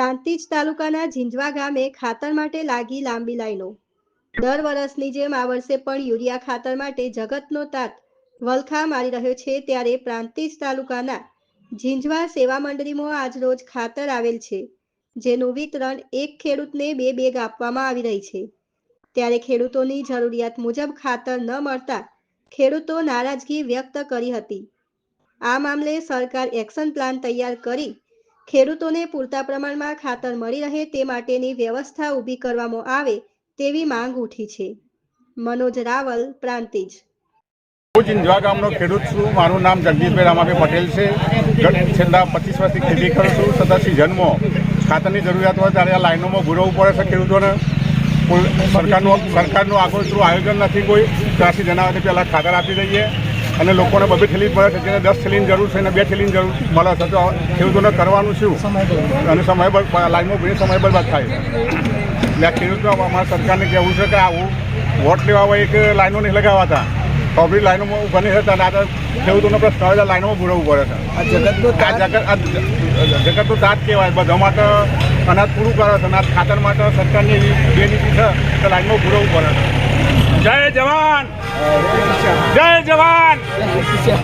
પ્રાંતિજ તાલુકાના ઝીંઝવા ગામે ખાતર માટે લાગી લાંબી લાઈનો. દર વર્ષની જેમ આ વર્ષે પણ યુરિયા ખાતર માટે જગતનો તાત વલખા મારી રહ્યો છે ત્યારે પ્રાંતિજ તાલુકાના ઝીંઝવા સેવા મંડળીમાં આજરોજ ખાતર આવેલ છે, જેનું વિતરણ એક ખેડૂતને બે બેગ આપવામાં આવી રહી છે. ત્યારે ખેડૂતોની જરૂરિયાત મુજબ ખાતર ન મળતા ખેડૂતો નારાજગી વ્યક્ત કરી હતી. આ મામલે સરકાર એક્શન પ્લાન તૈયાર કરી ખેડૂતોને પૂરતા પ્રમાણમાં ખાતર મળી રહે તે માટેની વ્યવસ્થા ઊભી કરવામાં આવે તેવી માંગ ઉઠી છે. મનોજ રાવલ, પ્રાંતિજ. હું જિંજવા ગામનો ખેડૂત છું. મારું નામ જગદીશભાઈ રામાભાઈ પટેલ છે. છેલ્લા પચીસ વર્ષથી ખેતી કરું છું. સતત સિઝનમાં ખાતરની જરૂરિયાત હોય ત્યારે આ લાઈનોમાં ભૂરવવું પડે છે ખેડૂતોને. સરકારનું સરકારનું આગોતરું આયોજન નથી. કોઈ ત્યાંથી જણાવવાથી પહેલાં ખાતર આપી દઈએ. અને લોકોને બબે થેલી મળે છે. જેને દસ થેલીની જરૂર છે અને બે થેલીની જરૂર મળે છે તો ખેડૂતોને કરવાનું શું? અને સમય લાઈનમાં ભૂલી સમય બરબાદ થાય. એટલે આ ખેડૂતો અમારા સરકારને કહેવું છે કે આવું વોટ લેવા હોય એક લાઈનો નહીં લગાવતા. પબ્લિક લાઈનોમાં ઊભા નહીં હતા અને આ તો ખેડૂતોનો પ્રશ્ન હોય તો લાઈનોમાં ભૂરવવું પડે છે. આ જગતનો આ જગત તો તાત કહેવાય. બધા માટે અનાજ પૂરું કરે છે. અનાજ ખાતર માટે સરકારની એવી બે નીતિ છે કે લાઈનમાં ભૂરવવું પડે છે. જય જવાન! જય જવાન! 谢谢。